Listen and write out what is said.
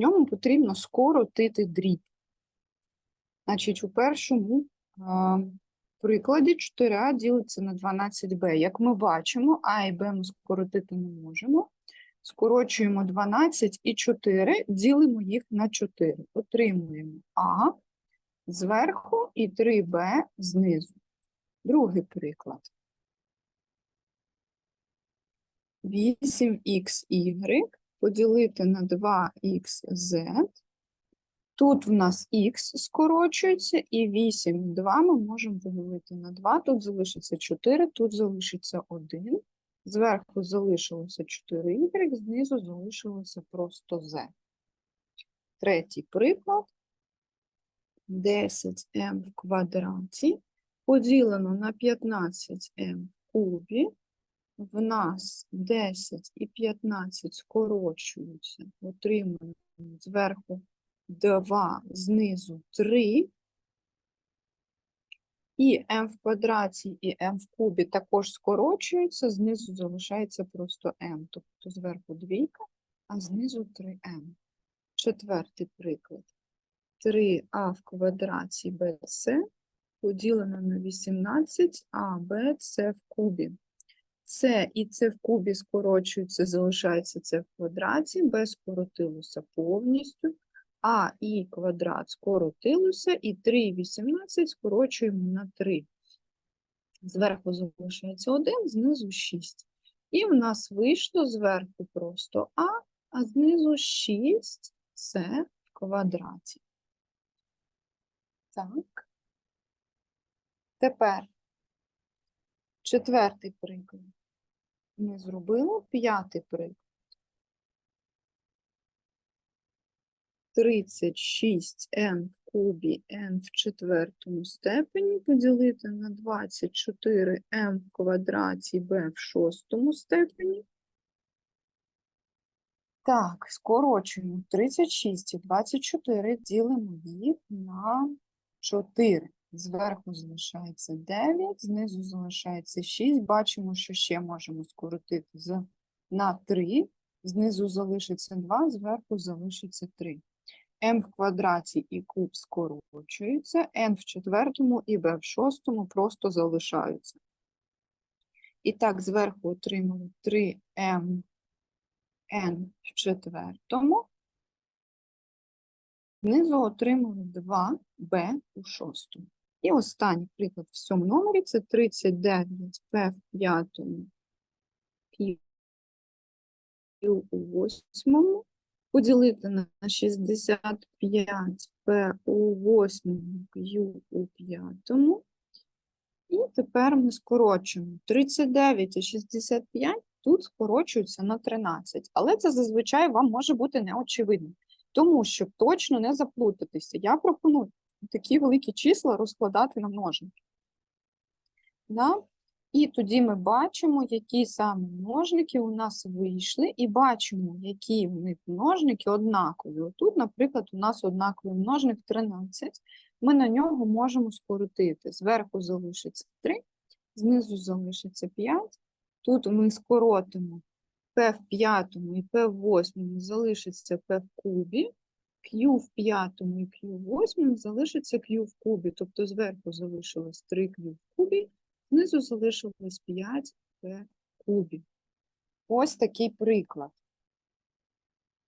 ньому потрібно скоротити дріб. Значить, у першому а, прикладі 4а ділиться на 12b. Як ми бачимо, а і b ми скоротити не можемо. Скорочуємо 12 і 4, ділимо їх на 4. Отримуємо а зверху і 3b знизу. Другий приклад. 8xy поділити на 2xz. Тут в нас х скорочується, і 8 і 2 ми можемо поділити на 2. Тут залишиться 4, тут залишиться 1. Зверху залишилося 4y, знизу залишилося просто z. Третій приклад. 10m в квадраті поділено на 15m в кубі. В нас 10 і 15 скорочуються, отримуємо зверху 2, знизу 3. І m в квадраті і m в кубі також скорочуються, знизу залишається просто m, тобто зверху двійка, а знизу 3m. Четвертий приклад. 3а в квадраті bc поділено на 18, а bc в кубі. С і С в кубі скорочується, залишається С в квадраті, Б скоротилося повністю, А і квадрат скоротилося, і 3 і 18 скорочуємо на 3. Зверху залишається 1, знизу 6. І в нас вийшло зверху просто А, а знизу 6 С в квадраті. Так. Тепер четвертий приклад. Ми зробили п'ятий приклад. 36n в кубі n в четвертому степені поділити на 24m в квадраті b в шостому степені. Так, скорочуємо 36 і 24, ділимо їх на 4. Зверху залишається 9, знизу залишається 6. Бачимо, що ще можемо скоротити на 3. Знизу залишиться 2, зверху залишиться 3. m в квадраті і куб скорочується, n в четвертому і b в шостому просто залишаються. І так, зверху отримали 3m n в четвертому. Знизу отримали 2b у шостому. І останній приклад в цьому номері це 39p в п'ятому Q у восьмому. Поділити на 65p у восьмому Q у п'ятому. І тепер ми скорочуємо 39 і 65 тут скорочуються на 13. Але це зазвичай вам може бути неочевидно. Тому, щоб точно не заплутатися, я пропоную такі великі числа розкладати на множники. Да? І тоді ми бачимо, які саме множники у нас вийшли, і бачимо, які в них множники однакові. Отут, наприклад, у нас однаковий множник 13. Ми на нього можемо скоротити. Зверху залишиться 3, знизу залишиться 5. Тут ми скоротимо p в п'ятому і p в восьмому залишиться p в кубі. Q в п'ятому і Q в восьмому залишиться Q в кубі, тобто зверху залишилось 3Q в кубі, знизу залишилось 5P в кубі. Ось такий приклад.